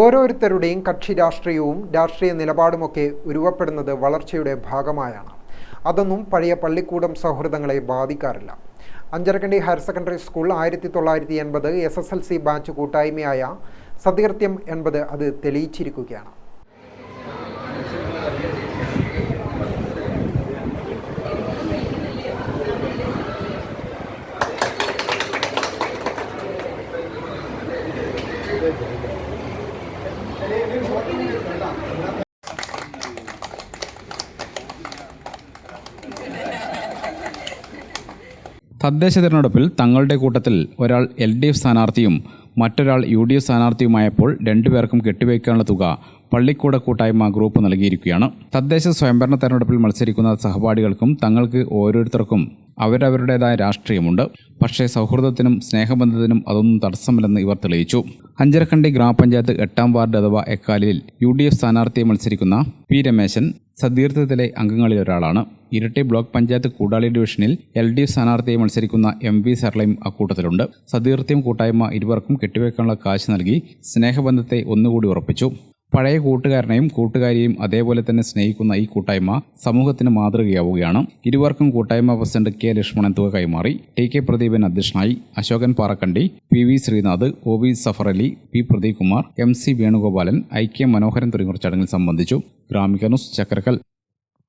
ഓരോരുത്തരുടെയും കക്ഷി രാഷ്ട്രീയവും രാഷ്ട്രീയ നിലപാടുമൊക്കെ ഉരുവപ്പെടുന്നത് വളർച്ചയുടെ ഭാഗമായാണ്. അതൊന്നും പഴയ പള്ളിക്കൂടം സൗഹൃദങ്ങളെ ബാധിക്കാറില്ല. അഞ്ചരക്കണ്ടി ഹയർ സെക്കൻഡറി സ്കൂൾ ആയിരത്തി തൊള്ളായിരത്തി എൺപത് S S L C batch കൂട്ടായ്മയായ സതീർത്ഥ്യം എൺപത് അത് തെളിയിച്ചിരിക്കുകയാണ്. തദ്ദേശ തിരഞ്ഞെടുപ്പിൽ തങ്ങളുടെ കൂട്ടത്തിൽ ഒരാൾ എൽ ഡി എഫ് സ്ഥാനാർത്ഥിയും മറ്റൊരാൾ യു ഡി എഫ് സ്ഥാനാർത്ഥിയുമായപ്പോൾ രണ്ടുപേർക്കും കെട്ടിവയ്ക്കാനുള്ള തുക പള്ളിക്കൂട കൂട്ടായ്മ ഗ്രൂപ്പ് നൽകിയിരിക്കുകയാണ്. തദ്ദേശ സ്വയംഭരണ തെരഞ്ഞെടുപ്പിൽ മത്സരിക്കുന്ന സഹപാഠികൾക്കും തങ്ങൾക്ക് ഓരോരുത്തർക്കും അവരവരുടേതായ രാഷ്ട്രീയമുണ്ട്. പക്ഷേ സൗഹൃദത്തിനും സ്നേഹബന്ധത്തിനും അതൊന്നും തടസ്സമില്ലെന്ന് ഇവർ തെളിയിച്ചു. അഞ്ചരക്കണ്ടി ഗ്രാമപഞ്ചായത്ത് എട്ടാം വാർഡ് അഥവാ എക്കാലിൽ യു ഡി എഫ് സ്ഥാനാർത്ഥിയെ മത്സരിക്കുന്ന പി രമേശൻ സതീർത്ഥത്തിലെ അംഗങ്ങളിൽ ഒരാളാണ് ഇരട്ടി ബ്ലോക്ക് പഞ്ചായത്ത് കൂടാളി ഡിവിഷനിൽ എൽ ഡി എഫ് സ്ഥാനാർത്ഥിയെ മത്സരിക്കുന്ന എം വി സർളയും അക്കൂട്ടത്തിലുണ്ട്. സതീർത്ഥ്യം കൂട്ടായ്മ ഇരുവർക്കും കെട്ടിവെക്കാനുള്ള കാശ് നൽകി സ്നേഹബന്ധത്തെ ഒന്നുകൂടി ഉറപ്പിച്ചു. പഴയ കൂട്ടുകാരനെയും കൂട്ടുകാരിയെയും അതേപോലെ തന്നെ സ്നേഹിക്കുന്ന ഈ കൂട്ടായ്മ സമൂഹത്തിന് മാതൃകയാവുകയാണ്. ഇരുവർക്കും കൂട്ടായ്മ പ്രസിഡന്റ് കെ ലക്ഷ്മണൻ തുക കൈമാറി. ടി കെ പ്രദീപൻ അധ്യക്ഷനായി Ashokan Parakkandi P V Sreenath O V Safar Ali P Pradeep Kumar M C Venugopalan I K Manoharan തുടങ്ങിയവർ ചടങ്ങിൽ സംബന്ധിച്ചു. ഗ്രാമിക ന്യൂസ് ചക്കരക്കൽ